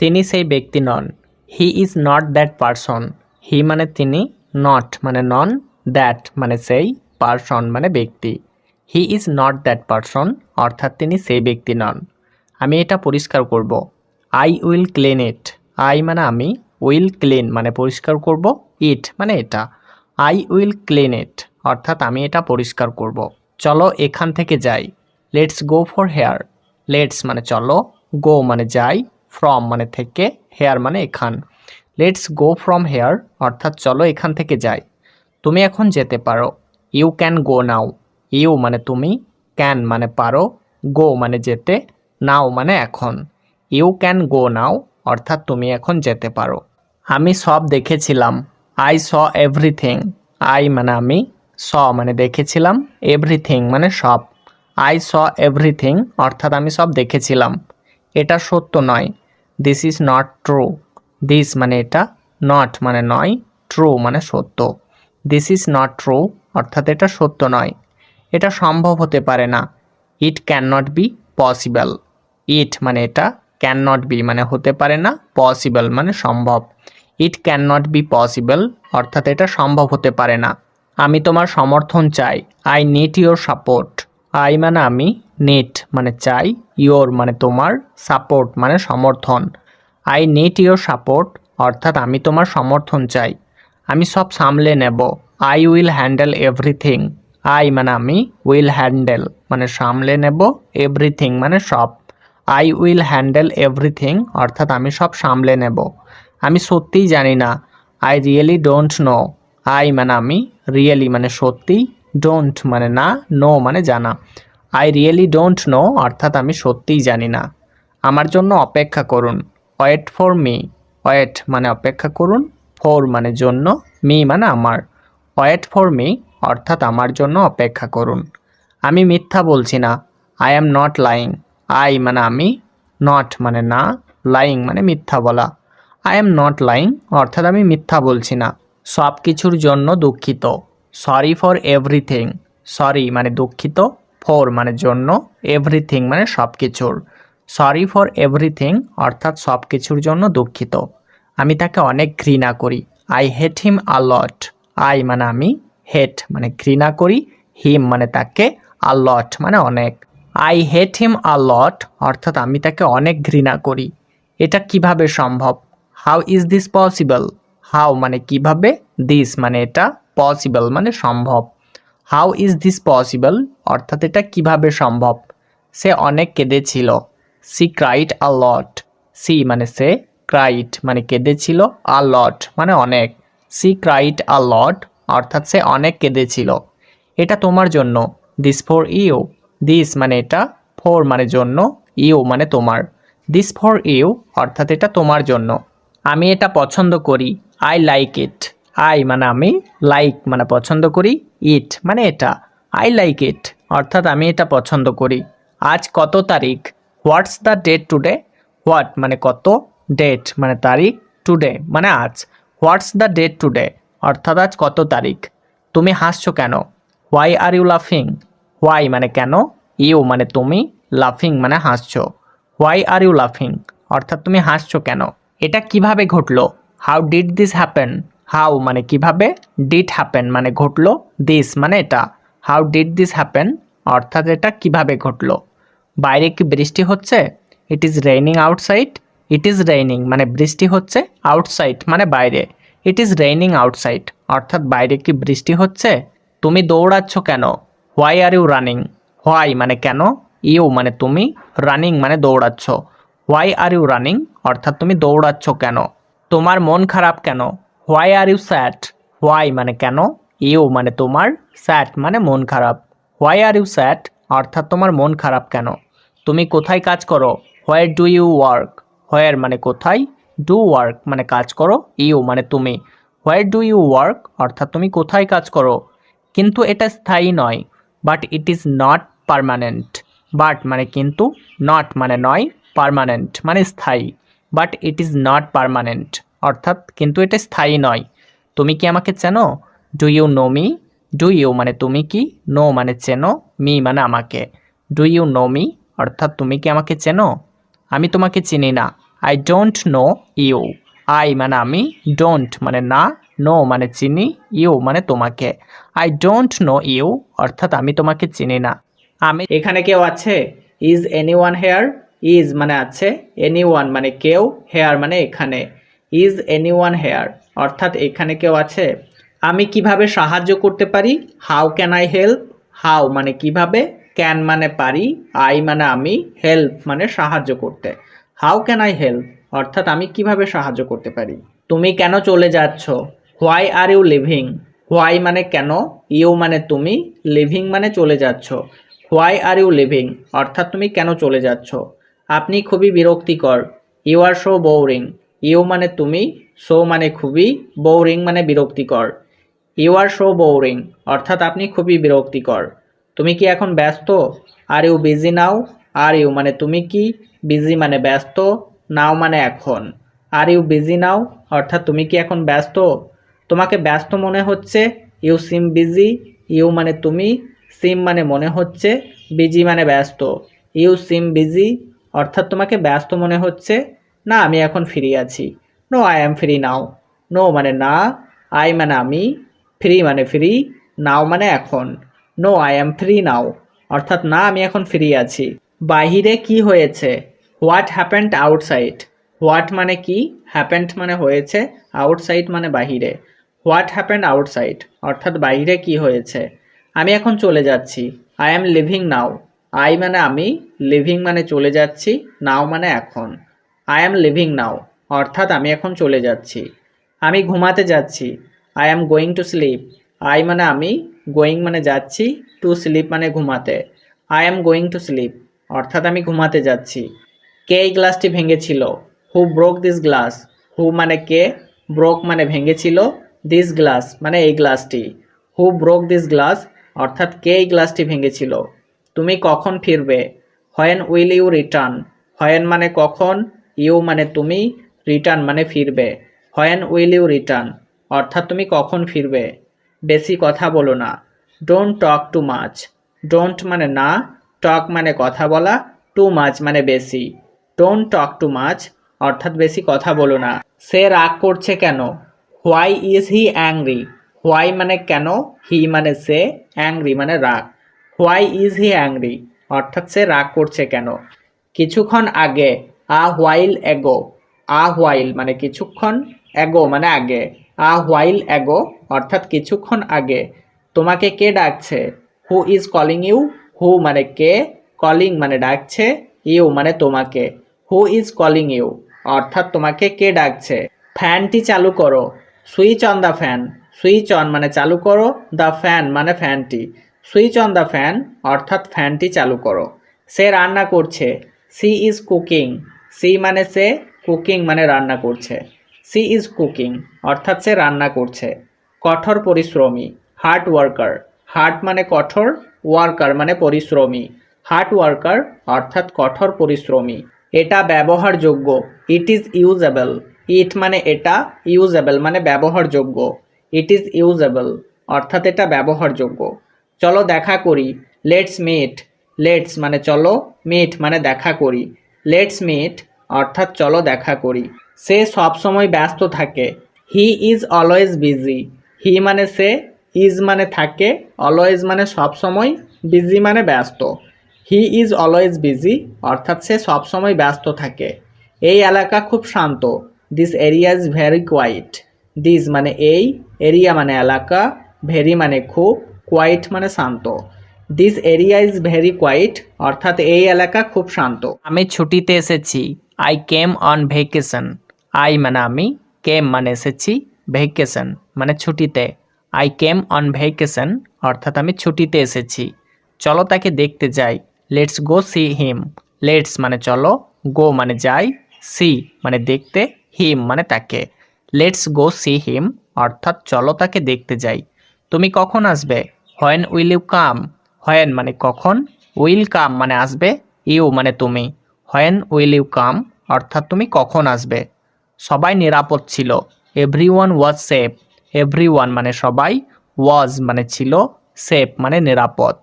তিনি সেই ব্যক্তি নন। He is not that person he মানে তিনি নট মানে নন দ্যাট মানে সেই পারসন মানে ব্যক্তি। He is not that person অর্থাৎ তিনি সেই ব্যক্তি নন। আমি এটা পরিষ্কার করব। I will clean it I মানে আমি উইল ক্লিন মানে পরিষ্কার করব ইট মানে এটা। আই উইল ক্লিন ইট অর্থাৎ আমি এটা পরিষ্কার করব। চলো এখান থেকে যাই। Let's go for here let's মানে চলো গো মানে যাই ফ্রম মানে থেকে হেয়ার মানে এখান। লেটস গো ফ্রম হেয়ার অর্থাৎ চলো এখান থেকে যাই। তুমি এখন যেতে পারো। You can go now you মানে তুমি ক্যান মানে পারো। গো মানে যেতে নাও মানে এখন। ইউ ক্যান গো নাও অর্থাৎ তুমি এখন যেতে পারো। আমি সব দেখেছিলাম। আই স এভরিথিং আই মানে আমি স মানে দেখেছিলাম। এভরিথিং মানে সব। আই স এভরিথিং অর্থাৎ আমি সব দেখেছিলাম। এটা সত্য নয়। This is not true this মানে এটা নট মানে নয়। ট্রু মানে সত্য। দিস ইজ নট ট্রু অর্থাৎ এটা সত্য নয়। এটা সম্ভব হতে পারে না। It can not be possible it মানে এটা ক্যান নট বি মানে হতে পারে না পসিবল মানে সম্ভব। It can not be possible অর্থাৎ এটা সম্ভব হতে পারে না। আমি তোমার সমর্থন চাই I need your support I মানে আমি নিট মানে চাই ইয়োর মানে তোমার সাপোর্ট মানে সমর্থন। আই নিড ইয়োর সাপোর্ট অর্থাৎ আমি তোমার সমর্থন চাই। আমি সব সামলে নেব। I will handle everything I মানে আমি উইল হ্যান্ডেল মানে সামলে নেব এভরিথিং মানে সব। আই উইল হ্যান্ডেল এভরিথিং অর্থাৎ আমি সব সামলে নেব। আমি সত্যিই জানি না। I really don't know I মানে আমি রিয়েলি মানে সত্যি ডোন্ট মানে না নো মানে জানা। আই রিয়েলি ডোন্ট নো অর্থাৎ আমি সত্যিই জানি না। আমার জন্য অপেক্ষা করুন। ওয়েট ফর মি ওয়েট মানে অপেক্ষা করুন। ফর মানে জন্য। মি মানে আমার। ওয়েট ফর মি অর্থাৎ আমার জন্য অপেক্ষা করুন। আমি মিথ্যা বলছি না। I am not lying I মানে আমি নট মানে না লাইং মানে মিথ্যা বলা। আই এম নট লাইং অর্থাৎ আমি মিথ্যা বলছি না। সব কিছুর জন্য দুঃখিত। সরি ফর এভরিথিং সরি মানে দুঃখিত। ফর মানে জন্য এভরিথিং মানে সব কিছুর সরি ফর এভরিথিং অর্থাৎ সব কিছুর জন্য দুঃখিত। আমি তাকে অনেক ঘৃণা করি। আই হেট হিম আলট আই মানে আমি হেট মানে ঘৃণা করি। হিম মানে তাকে আলট মানে অনেক। আই হেট হিম আ লট অর্থাৎ আমি তাকে অনেক ঘৃণা করি। এটা কীভাবে সম্ভব? How is this possible how মানে কীভাবে? দিস মানে এটা পসিবল মানে সম্ভব। হাউ ইজ দিস পসিবল অর্থাৎ এটা কীভাবে সম্ভব? সে অনেক কেঁদেছিল। She cried a lot she মানে সে ক্রাইট মানে কেঁদেছিল আ লট মানে অনেক। সি ক্রাইট আ লট অর্থাৎ সে অনেক কেঁদেছিল। এটা তোমার জন্য। দিস ফর ইউ দিস মানে এটা ফর মানে জন্য ইউ মানে তোমার। দিস ফর ইউ অর্থাৎ এটা তোমার জন্য। আমি এটা পছন্দ করি আই লাইক ইট আই মানে আমি লাইক মানে পছন্দ করি ইট মানে এটা। আই লাইক ইট অর্থাৎ আমি এটা পছন্দ করি। আজ কত তারিখ? What's the date today what মানে কত? ডেট মানে তারিখ টুডে মানে আজ। হোয়াটস দ্য ডেট টুডে অর্থাৎ আজ কত তারিখ? তুমি হাসছো কেন? হোয়াই আর ইউ লাফিং হোয়াই মানে কেন? ইউ মানে তুমি লাফিং মানে হাসছো। হোয়াই আর ইউ লাফিং অর্থাৎ তুমি হাসছো কেন? এটা কীভাবে ঘটলো? How did this happen how মানে কীভাবে? ডিড হ্যাপেন মানে ঘটলো। দিস মানে এটা। হাউ ডিড দিস হ্যাপেন অর্থাৎ এটা কীভাবে ঘটলো? বাইরে কি বৃষ্টি হচ্ছে? It is raining outside it is raining মানে বৃষ্টি হচ্ছে আউটসাইড মানে বাইরে। ইট ইজ রেইনিং আউটসাইড অর্থাৎ বাইরে কি বৃষ্টি হচ্ছে? তুমি দৌড়াচ্ছ কেন? Why are you running why মানে কেন? ইউ মানে তুমি রানিং মানে দৌড়াচ্ছ। হোয়াই আর ইউ রানিং অর্থাৎ তুমি দৌড়াচ্ছ কেন? তোমার মন খারাপ কেন? Why are you sad why মানে কেন? ইউ মানে তোমার স্যাট মানে মন খারাপ। হোয়াই আর ইউ স্যাট অর্থাৎ তোমার মন খারাপ কেন? তুমি কোথায় কাজ করো? Where do you work where মানে কোথায়? ডু ওয়ার্ক মানে কাজ করো। ইউ মানে তুমি। হোয়ার ডু ইউ ওয়ার্ক অর্থাৎ তুমি কোথায় কাজ করো? কিন্তু এটা স্থায়ী নয়। But it is not permanent but মানে কিন্তু নট মানে নয় পারমানেন্ট মানে স্থায়ী। But it is not permanent অর্থাৎ কিন্তু এটা স্থায়ী নয়। তুমি কি আমাকে চেনো? Do you know me do you মানে তুমি কি? নো মানে চেনো মি মানে আমাকে। ডু ইউ নো মি অর্থাৎ তুমি কি আমাকে চেনো? আমি তোমাকে চিনি না। I don't know you I মানে আমি ডোন্ট মানে না। নো মানে চিনি ইউ মানে তোমাকে। আই ডোন্ট নো ইউ অর্থাৎ আমি তোমাকে চিনি না। আমি এখানে কেউ আছে? Is anyone here is মানে আছে। এনি ওয়ান মানে কেউ হেয়ার মানে এখানে। ইজ এনি ওয়ান হেয়ার অর্থাৎ এখানে কেউ আছে? আমি কীভাবে সাহায্য করতে পারি? How can I help how মানে কীভাবে? ক্যান মানে পারি। আই মানে আমি হেল্প মানে সাহায্য করতে। হাউ ক্যান আই হেল্প অর্থাৎ আমি কীভাবে সাহায্য করতে পারি? তুমি কেন চলে যাচ্ছ? Why are you leaving why মানে কেন? ইউ মানে তুমি? লিভিং মানে চলে যাচ্ছ। হোয়াই আর ইউ লিভিং অর্থাৎ তুমি কেন চলে যাচ্ছ? আপনি খুবই বিরক্তিকর। You are so boring you মানে তুমি সো মানে খুবই বোরিং মানে বিরক্তিকর। ইউ আর সো বোরিং অর্থাৎ আপনি খুবই বিরক্তিকর। তুমি কি এখন ব্যস্ত? Are you busy now are you মানে তুমি কি বিজি মানে ব্যস্ত? নাও মানে এখন। আর ইউ বিজি নাও অর্থাৎ তুমি কি এখন ব্যস্ত? তোমাকে ব্যস্ত মনে হচ্ছে ইউ সিম বিজি ইউ মানে তুমি সিম মানে মনে হচ্ছে বিজি মানে ব্যস্ত ইউ সিম বিজি অর্থাৎ তোমাকে ব্যস্ত মনে হচ্ছে, না, আমি এখন ফ্রি আছি no I am free now no মানে না আই মানে আমি ফ্রি মানে ফ্রি নাও মানে এখন no I am free now অর্থাৎ না, আমি এখন ফ্রি আছি। বাহিরে কি হয়েছে? হোয়াট হ্যাপেন্ড আউটসাইড হোয়াট মানে কি? হ্যাপেন্ড মানে হয়েছে আউটসাইড মানে বাহিরে। What happened outside? অর্থাৎ বাইরে কি হয়েছে? আমি এখন চলে যাচ্ছি। I am leaving now. I মানে আমি, লিভিং মানে চলে যাচ্ছি, নাও মানে এখন। আই অ্যাম লিভিং নাও, অর্থাৎ আমি এখন চলে যাচ্ছি। আমি ঘুমাতে যাচ্ছি। I am going to sleep. I মানে আমি, গোয়িং মানে যাচ্ছি, টু স্লিপ মানে ঘুমাতে। I am going to sleep, অর্থাৎ আমি ঘুমাতে যাচ্ছি। কে এই গ্লাসটি ভেঙেছিল? Who broke this glass? Who মানে কে? ব্রোক মানে ভেঙেছিল? দিস গ্লাস মানে এই গ্লাসটি হু ব্রোক দিস গ্লাস অর্থাৎ কে এই গ্লাসটি ভেঙেছিল? তুমি কখন ফিরবে? When will you return when মানে কখন? ইউ মানে তুমি রিটার্ন মানে ফিরবে। হোয়েন উইল ইউ রিটার্ন অর্থাৎ তুমি কখন ফিরবে? বেশি কথা বলো না। Don't talk too much don't মানে না টক মানে কথা বলা টু মাচ মানে বেশি। ডোন্ট টক টু মাচ অর্থাৎ বেশি কথা বলো না। সে রাগ করছে কেন? Why is he angry why মানে কেন? হি মানে সে অ্যাংরি মানে রাগ। হোয়াই ইজ হি অ্যাংরি অর্থাৎ সে রাগ করছে কেন? কিছুক্ষণ আগে আ হোয়াইল এগো আ হোয়াইল মানে কিছুক্ষণ এগো মানে আগে আ হোয়াইল এগো অর্থাৎ কিছুক্ষণ আগে, তোমাকে কে ডাকছে? Who is calling you who মানে কে? কলিং মানে ডাকছে ইউ মানে তোমাকে। হু ইজ কলিং ইউ অর্থাৎ তোমাকে কে ডাকছে? ফ্যানটি চালু করো। Switch on the fan switch on মানে চালু করো। দ্য ফ্যান মানে ফ্যানটি। সুইচ অন দ্য ফ্যান অর্থাৎ ফ্যানটি চালু করো। সে রান্না করছে। সি ইজ কুকিং সি মানে সে কুকিং মানে রান্না করছে। সি ইজ কুকিং অর্থাৎ সে রান্না করছে। কঠোর পরিশ্রমী। হার্ড ওয়ার্কার হার্ড মানে কঠোর। ওয়ার্কার মানে পরিশ্রমী। হার্ড ওয়ার্কার অর্থাৎ কঠোর পরিশ্রমী। এটা ব্যবহারযোগ্য। ইট ইজ ইউজেবল ইট মানে এটা ইউজেবল মানে ব্যবহারযোগ্য। ইট ইজ ইউজেবল, অর্থাৎ এটা ব্যবহারযোগ্য। চলো দেখা করি। Let's meet. লেটস মানে চলো, মিট মানে দেখা করি। লেটস মিট, অর্থাৎ চলো দেখা করি। সে সবসময় ব্যস্ত থাকে। He is always busy. He মানে সে, ইজ মানে থাকে। অলওয়েজ মানে সবসময় বিজি মানে ব্যস্ত। হি ইজ অলওয়েজ বিজি, অর্থাৎ সে সবসময় ব্যস্ত থাকে। এই এলাকা খুব শান্ত। This area is very quiet this মানে এই এরিয়া মানে এলাকা ভেরি মানে খুব কোয়াইট মানে শান্ত। This area is very quiet অর্থাৎ এই এলাকা খুব শান্ত। আমি ছুটিতে এসেছি। I came on vacation I মানে আমি কেম মানে এসেছি ভেকেশন মানে ছুটিতে। আই কেম অন ভেকেশন অর্থাৎ আমি ছুটিতে এসেছি। চলো তাকে দেখতে যাই। Let's go see him let's মানে চলো গো মানে যাই সি মানে দেখতে। হিম মানে তাকে। লেটস গো সি হিম অর্থাৎ চলো তাকে দেখতে যাই। তুমি কখন আসবে? When will you come when মানে কখন? উইল কাম মানে আসবে ইউ মানে তুমি। হোয়েন উইল ইউ কাম অর্থাৎ তুমি কখন আসবে? সবাই নিরাপদ ছিল। Everyone was safe everyone মানে সবাই ওয়াজ মানে ছিল সেফ মানে নিরাপদ।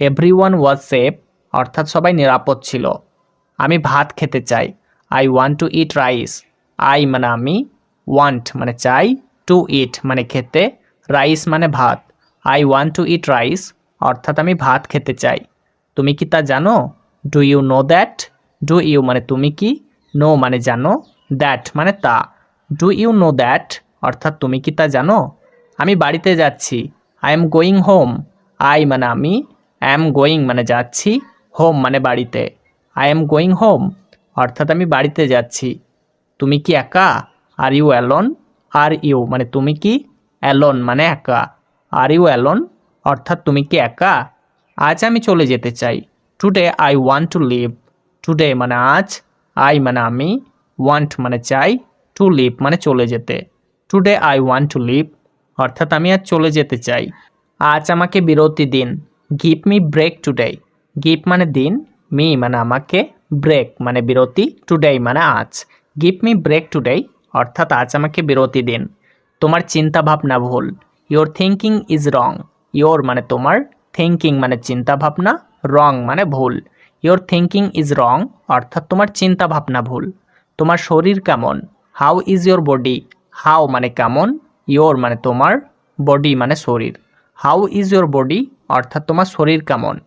এভরি ওয়ান ওয়াজ সেফ অর্থাৎ সবাই নিরাপদ ছিল। আমি ভাত খেতে চাই। I want to eat rice I মানে আমি ওয়ান্ট মানে চাই টু ইট মানে খেতে রাইস মানে ভাত। I want to eat rice অর্থাৎ আমি ভাত খেতে চাই। তুমি কি তা জানো? Do you know that do you মানে তুমি কি? নো মানে জানো দ্যাট মানে তা। ডু ইউ নো দ্যাট অর্থাৎ তুমি কি তা জানো? আমি বাড়িতে যাচ্ছি I am going home I মানে আমি অ্যাম গোয়িং মানে যাচ্ছি হোম মানে বাড়িতে। আই এম গোয়িং হোম অর্থাৎ আমি বাড়িতে যাচ্ছি। তুমি কি একা? Are you alone are you মানে তুমি কি অ্যালন মানে একা। আর ইউ অ্যালন অর্থাৎ তুমি কি একা? আজ আমি চলে যেতে চাই। Today I want to leave today মানে আজ। আই মানে আমি। ওয়ান্ট মানে চাই। টু লিভ মানে চলে যেতে। Today I want to leave অর্থাৎ আমি আজ চলে যেতে চাই। আজ আমাকে বিরতি দিন। Give me break today give মানে দিন। মি মানে আমাকে ব্রেক মানে বিরতি। টুডে মানে আজ। গিভ মি ব্রেক টুডে অর্থাৎ আজ আমাকে বিরতি দিন। তোমার চিন্তা ভাবনা ভুল। Your thinking is wrong your মানে তোমার থিঙ্কিং মানে চিন্তা ভাবনা রং মানে ভুল। ইয়োর থিঙ্কিং ইজ রং অর্থাৎ তোমার চিন্তা ভাবনা ভুল। তোমার শরীর কেমন? How is your body how মানে কেমন? ইয়োর মানে তোমার বডি মানে শরীর। হাউ ইজ ইয়োর বডি অর্থাৎ তোমার শরীর কেমন?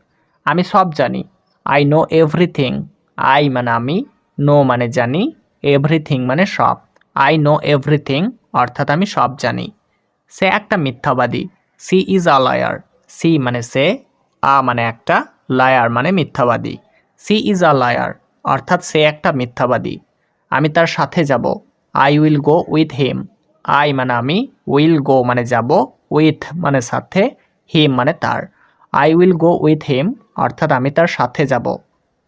আমি সব জানি। আই নো এভরিথিং আই মানে আমি নো মানে জানি। এভরিথিং মানে সব। আই নো এভরিথিং অর্থাৎ আমি সব জানি। সে একটা মিথ্যাবাদী। She is a liar she মানে সে, আ মানে একটা লায়ার মানে মিথ্যাবাদী। সি ইজ আ লায়ার অর্থাৎ সে একটা মিথ্যাবাদী। আমি তার সাথে যাব। I will go with him I মানে আমি উইল গো মানে যাব। উইথ মানে সাথে হিম মানে তার। I will go with him অর্থাৎ আমি তার সাথে যাব।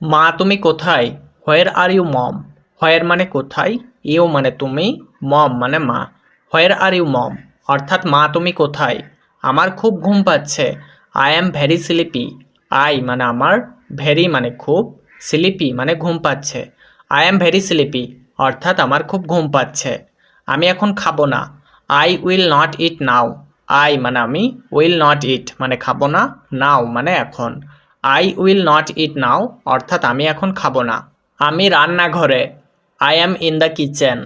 মা, তুমি কোথায়? Where are you mom where মানে কোথায়? ইউ মানে তুমি, মম মানে মা। Where are you mom. অর্থাৎ মা তুমি কোথায়? আমার খুব ঘুম পাচ্ছে। I am very sleepy. I মানে আমার, ভেরি মানে খুব, স্লিপি মানে ঘুম পাচ্ছে। আই অ্যাম ভেরি স্লিপি, অর্থাৎ আমার খুব ঘুম পাচ্ছে। আমি এখন খাব না। I will not eat now. I মানে আমি, উইল নট ইট মানে খাব না, নাও মানে এখন। I will not eat now, অর্থাৎ আমি এখন খাব না। আমি রান্নাঘরে I am in the kitchen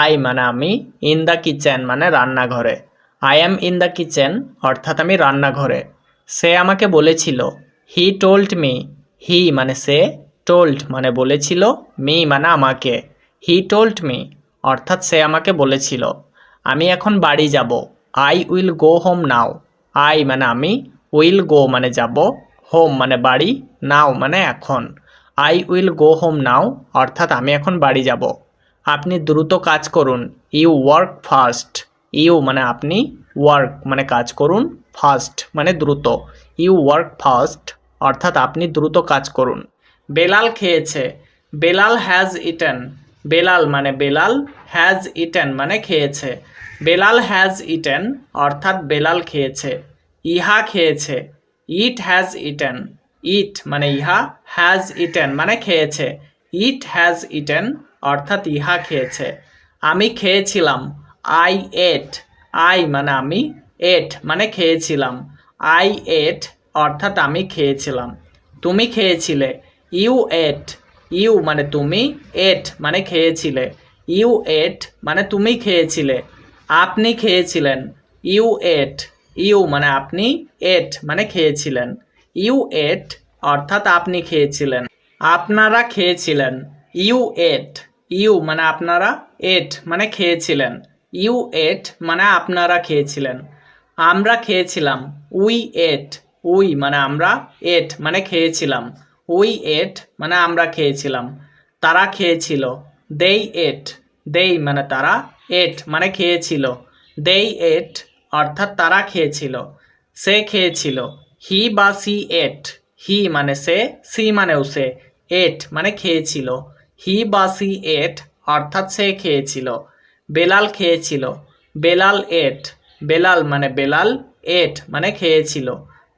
I মানে আমি ইন দ্য কিচেন মানে রান্নাঘরে। I am in the kitchen অর্থাৎ আমি রান্নাঘরে। সে আমাকে বলেছিল হি টোল্ড মি হি মানে সে টোল্ড মানে বলেছিল মি মানে আমাকে। হি টোল্ড মি অর্থাৎ সে আমাকে বলেছিল, আমি এখন বাড়ি যাব। I will go home now I মানে আমি উইল গো মানে যাব হোম মানে বাড়ি নাও মানে এখন। I will go home now অর্থাৎ আমি এখন বাড়ি যাব। আপনি দ্রুত কাজ করুন। ইউ ওয়ার্ক ফাস্ট ইউ মানে আপনি ওয়ার্ক মানে কাজ করুন। ফাস্ট মানে দ্রুত। ইউ ওয়ার্ক ফাস্ট অর্থাৎ আপনি দ্রুত কাজ করুন। বেলাল খেয়েছে। বেলাল হ্যাজ ইটেন বেলাল মানে বেলাল হ্যাজ ইটেন মানে খেয়েছে। বেলাল হ্যাজ ইটেন অর্থাৎ বেলাল খেয়েছে। ইহা খেয়েছে। ইট হ্যাজ ইটেন ইট মানে ইহা হ্যাজ ইটেন মানে খেয়েছে। ইট হ্যাজ ইটেন অর্থাৎ ইহা খেয়েছে। আমি খেয়েছিলাম। আই এট আই মানে আমি এট মানে খেয়েছিলাম। আই এট অর্থাৎ আমি খেয়েছিলাম। তুমি খেয়েছিলে। ইউ এট ইউ মানে তুমি এট মানে খেয়েছিলে। ইউ এট মানে তুমি খেয়েছিলে। আপনি খেয়েছিলেন। ইউ এট ইউ মানে আপনি এট মানে খেয়েছিলেন। ইউ এট, অর্থাৎ আপনি খেয়েছিলেন। আপনারা খেয়েছিলেন। ইউ এট, ইউ মানে আপনারা, এট মানে খেয়েছিলেন। ইউ এট মানে আপনারা খেয়েছিলেন। আমরা খেয়েছিলাম। উই এট, উই মানে আমরা, এট মানে খেয়েছিলাম। উই এট মানে আমরা খেয়েছিলাম। তারা খেয়েছিল। দেই এট, দেই মানে তারা, এট মানে খেয়েছিল। দেই এট, অর্থাৎ তারা খেয়েছিল। সে খেয়েছিল। হি বা সি এট হি মানে সে সি মানেও সে। এট মানে খেয়েছিল। হি বা সি এট অর্থাৎ সে খেয়েছিল। বেলাল খেয়েছিল। বেলাল এট বেলাল মানে বেলাল এট মানে খেয়েছিল।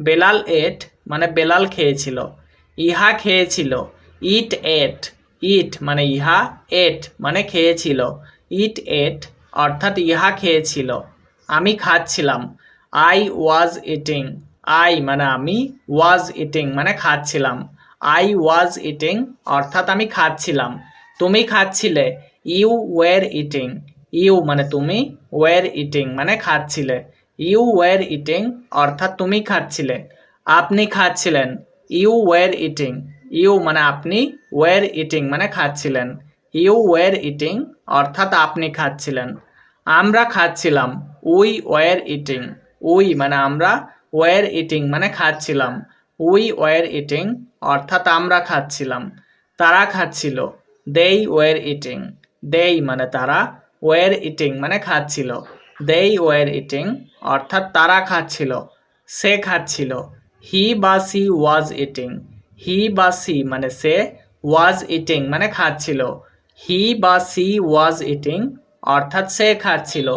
বেলাল এট মানে বেলাল খেয়েছিল। ইহা খেয়েছিল। ইট এট ইট মানে ইহা এট মানে খেয়েছিল। ইট এট অর্থাৎ ইহা খেয়েছিল। আমি খাচ্ছিলাম। আই ওয়াজ ইটিং আই মানে আমি ওয়াজ ইটিং মানে খাচ্ছিলাম। আই ওয়াজ ইটিং অর্থাৎ আমি খাচ্ছিলাম। তুমি খাচ্ছিলে ইউ ওয়ের ইটিং ইউ মানে তুমি ওয়ের ইটিং মানে খাচ্ছিলে। ইউ ওয়ের ইটিং অর্থাৎ তুমি খাচ্ছিলে। আপনি খাচ্ছিলেন ইউ ওয়ের ইটিং ইউ মানে আপনি ওয়ের ইটিং মানে খাচ্ছিলেন। ইউ ওয়ের ইটিং অর্থাৎ আপনি খাচ্ছিলেন। আমরা খাচ্ছিলাম উই ওয়ের ইটিং উই মানে আমরা ওয়ের ইটিং মানে খাচ্ছিলাম। উই ওয়ার ইটিং অর্থাৎ আমরা খাচ্ছিলাম। তারা খাচ্ছিল। দেই ওয়ার ইটিং দেই মানে তারা। ওয়ার ইটিং মানে খাচ্ছিল। দেই ওয়ার ইটিং অর্থাৎ তারা খাচ্ছিল। সে খাচ্ছিল। হি বা সি ওয়াজ ইটিং হি বা সি মানে সে ওয়াজ ইটিং মানে খাচ্ছিল। হি বা সি ওয়াজ ইটিং অর্থাৎ সে খাচ্ছিল।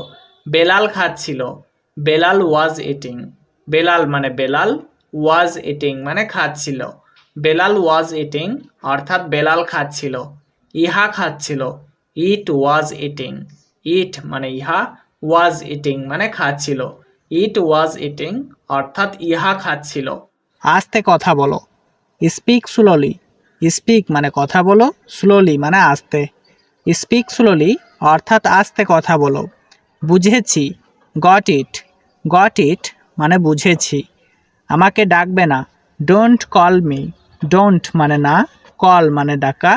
বেলাল খাচ্ছিল। বেলাল ওয়াজ ইটিং বেলাল মানে বেলাল ওয়াজ ইটিং মানে খাচ্ছিল। বেলাল ওয়াজ ইটিং অর্থাৎ বেলাল খাচ্ছিল। ইহা খাচ্ছিল। ইট ওয়াজ ইটিং ইট মানে ইহা ওয়াজ ইটিং মানে খাচ্ছিল। ইট ওয়াজ ইটিং অর্থাৎ ইহা খাচ্ছিল। আস্তে কথা বলো। স্পিক স্লোলি স্পিক মানে কথা বলো স্লোলি মানে আস্তে। স্পিক স্লোলি অর্থাৎ আস্তে কথা বলো। বুঝেছি। গট ইট গট ইট মানে বুঝেছি। আমাকে ডাকবে না ডোন্ট কল মি ডোন্ট মানে না কল মানে ডাকা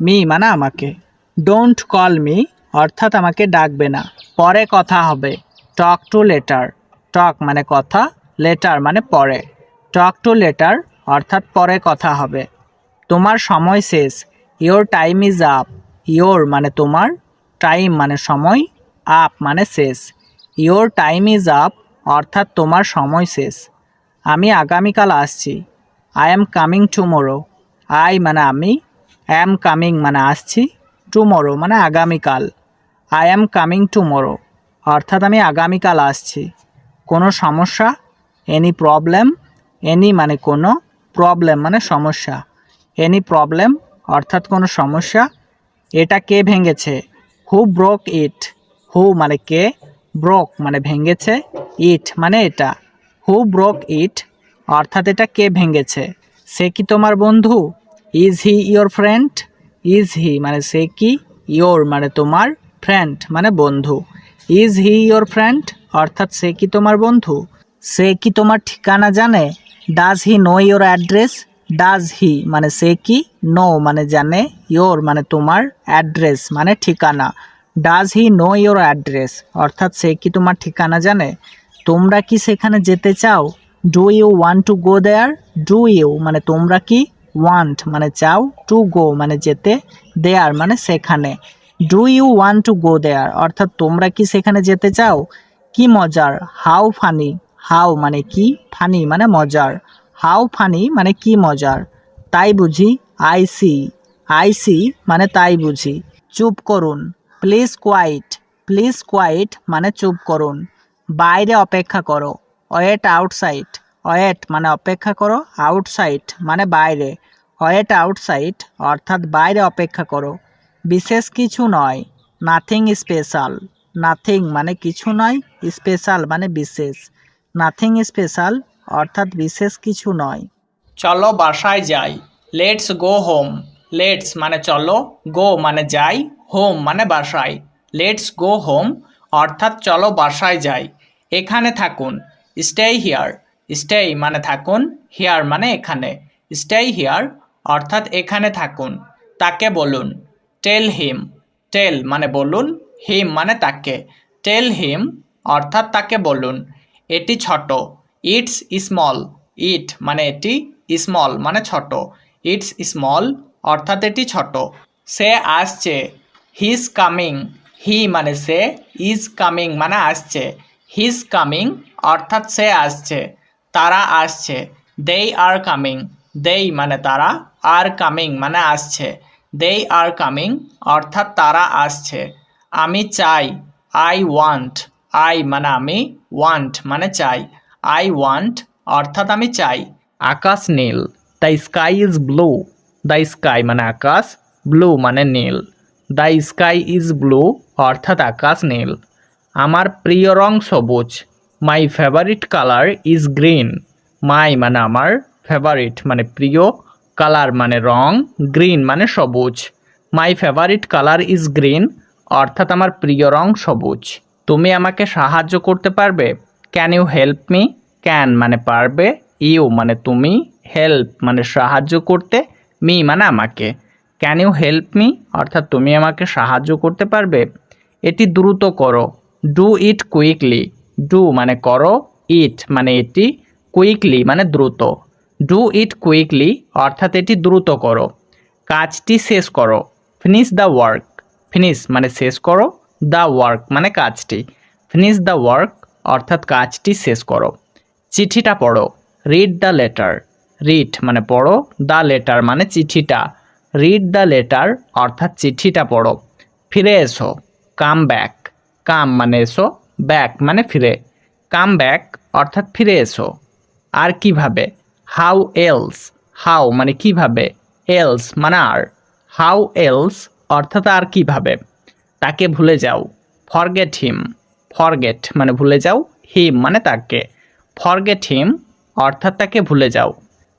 মি মানে আমাকে। ডোন্ট কল মি অর্থাৎ আমাকে ডাকবে না। পরে কথা হবে। টক টু লেটার টক মানে কথা লেটার মানে পরে। টক টু লেটার অর্থাৎ পরে কথা হবে। তোমার সময় শেষ। Your time is up your মানে তোমার। টাইম মানে সময়। আপ মানে শেষ। ইয়োর টাইম ইজ আপ অর্থাৎ তোমার সময় শেষ। আমি আগামীকাল আসছি। I am coming tomorrow I মানে আমি অ্যাম কামিং মানে আসছি টুমোরো মানে আগামীকাল। আই অ্যাম কামিং টুমোরো অর্থাৎ আমি আগামীকাল আসছি। কোনো সমস্যা? এনি প্রবলেম এনি মানে কোনো প্রবলেম মানে সমস্যা। এনি প্রবলেম অর্থাৎ কোনো সমস্যা? এটা কে ভেঙেছে? হু ব্রোক ইট হু মানে কে? ব্রোক মানে ভেঙেছে। ইট মানে এটা। হু ব্রোক ইট অর্থাৎ এটা কে ভেঙেছে? সে কি তোমার বন্ধু? Is he your friend is he মানে সে কি? ইয়োর মানে তোমার ফ্রেন্ড মানে বন্ধু। ইজ হি ইয়োর ফ্রেন্ড অর্থাৎ সে কি তোমার বন্ধু? সে কি তোমার ঠিকানা জানে? Does he know your address does he মানে সে কি? নো মানে জানে। ইয়োর মানে তোমার অ্যাড্রেস মানে ঠিকানা। Does he know your address অর্থাৎ সে কি তোমার ঠিকানা জানে? তোমরা কি সেখানে যেতে চাও? Do you want to go there do you মানে তোমরা কি ওয়ান্ট মানে চাও টু গো মানে যেতে দেয়ার মানে সেখানে। Do you want to go there অর্থাৎ তোমরা কি সেখানে যেতে চাও? কি মজার? হাউ ফানি হাউ মানে কি? ফানি মানে মজার। হাউ ফানি মানে কি মজার? তাই বুঝি? আই সি আই সি মানে তাই বুঝি। চুপ করুন। প্লিজ কোয়াইট প্লিজ কোয়াইট মানে চুপ করুন। বাইরে অপেক্ষা করো। Wait outside. ওয়েট মানে অপেক্ষা করো, আউটসাইড মানে বাইরে। ওয়েট আউটসাইড অর্থাৎ বাইরে অপেক্ষা করো। বিশেষ কিছু নয় নাথিং স্পেশাল নাথিং মানে কিছু নয় স্পেশাল মানে বিশেষ। নাথিং স্পেশাল অর্থাৎ বিশেষ কিছু নয়। চলো বাসায় যাই। লেটস গো হোম লেটস মানে চলো গো মানে যাই হোম মানে বাসায়। লেটস গো হোম অর্থাৎ চলো বাসায় যাই। এখানে থাকুন। স্টে হিয়ার স্টে মানে থাকুন হিয়ার মানে এখানে। স্টে হিয়ার অর্থাৎ এখানে থাকুন। তাকে বলুন। টেল হিম টেল মানে বলুন হিম মানে তাকে। টেল হিম অর্থাৎ তাকে বলুন। এটি ছোট। ইটস স্মল ইট মানে এটি স্মল মানে ছোট। ইটস স্মল অর্থাৎ এটি ছোট। সে আসছে। হিজ কামিং হি মানে সে ইজ কামিং মানে আসছে। হিজ কামিং অর্থাৎ সে আসছে। তারা আসছে। দেই আর কামিং দেই মানে তারা আর কামিং মানে আসছে। দেই আর কামিং অর্থাৎ তারা আসছে। আমি চাই। আই ওয়ান্ট আই মানে আমি ওয়ান্ট মানে চাই। আই ওয়ান্ট অর্থাৎ আমি চাই। আকাশ নীল। The sky is blue the sky মানে আকাশ ব্লু মানে নীল। দ্য স্কাই ইজ ব্লু অর্থাৎ আকাশ নীল। আমার প্রিয় রং সবুজ। My favourite colour is green my মানে আমার ফেভারিট মানে প্রিয়। কালার মানে রং। গ্রিন মানে সবুজ। My favourite colour is green অর্থাৎ আমার প্রিয় রং সবুজ। তুমি আমাকে সাহায্য করতে পারবে? Can you help me can মানে পারবে। ইউ মানে তুমি। হেল্প মানে সাহায্য করতে। মি মানে আমাকে। ক্যান ইউ হেল্প মি অর্থাৎ তুমি আমাকে সাহায্য করতে পারবে। এটি দ্রুত করো। ডু ইট কুইকলি ডু মানে করো ইট মানে এটি কুইকলি মানে দ্রুত। ডু ইট কুইকলি অর্থাৎ এটি দ্রুত করো। কাজটি শেষ করো। ফিনিশ দ্য ওয়ার্ক ফিনিশ মানে শেষ করো। দ্য ওয়ার্ক মানে কাজটি। ফিনিশ দ্য ওয়ার্ক অর্থাৎ কাজটি শেষ করো। চিঠিটা পড়ো। রিড দ্য লেটার রিড মানে পড়ো। দ্য লেটার মানে চিঠিটা। রিড দ্য লেটার অর্থাৎ চিঠিটা পড়ো। ফিরে এসো। কাম ব্যাক কাম মানে এসো, ব্যাক মানে ফিরে। কাম ব্যাক অর্থাৎ ফিরে এসো। আর কীভাবে? How else. হাউ মানে কীভাবে? এলস মানে আর। হাউ এলস অর্থাৎ আর কীভাবে? তাকে ভুলে যাও। Forget him. ফরগেট মানে ভুলে যাও। হিম মানে তাকে। ফরগেট হিম অর্থাৎ তাকে ভুলে যাও।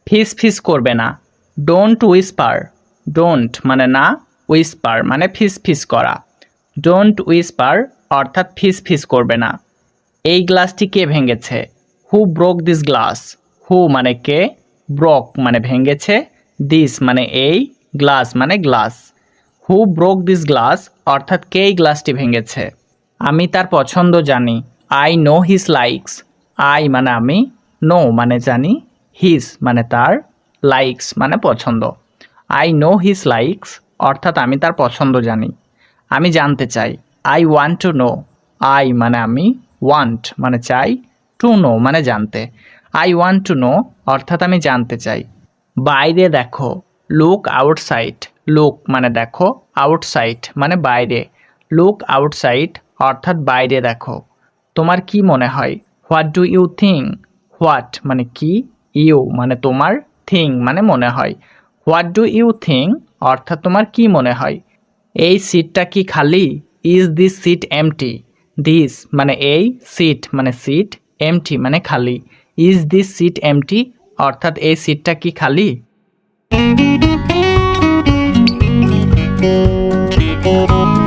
ফিস ফিস করবে না। Don't whisper. ডোন্ট মানে না, উইসপার মানে ফিস ফিস করা। ডোন্ট উইসপার অর্থাৎ ফিস ফিস করবে না। এই গ্লাসটি কে ভেঙেছে? Who broke this glass who মানে কে? ব্রক মানে ভেঙেছে। দিস মানে এই গ্লাস মানে glass who broke this glass অর্থাৎ কে এই গ্লাসটি ভেঙেছে? আমি তার পছন্দ জানি। I know his likes I মানে আমি নো মানে জানি। হিস মানে তার লাইকস মানে পছন্দ। আই নো হিস লাইকস অর্থাৎ আমি তার পছন্দ জানি। আমি জানতে চাই। I want to know I মানে আমি ওয়ান্ট মানে চাই টু নো মানে জানতে। আই ওয়ান্ট টু নো অর্থাৎ আমি জানতে চাই। বাইরে দেখো। লুক আউটসাইড লুক মানে দেখো। আউটসাইড মানে বাইরে। লুক আউটসাইড অর্থাৎ বাইরে দেখো। তোমার কি মনে হয়? What do you think what মানে কি? ইউ মানে তোমার থিং মানে মনে হয়। হোয়াট ডু ইউ থিঙ্ক অর্থাৎ তোমার কি মনে হয়? এই সিটটা কি খালি? Is this seat empty this মানে এই সিট মানে সিট এমটি মানে খালি। ইজ দিস সিট এমটি অর্থাৎ এই সিটটা কি খালি? Thank you.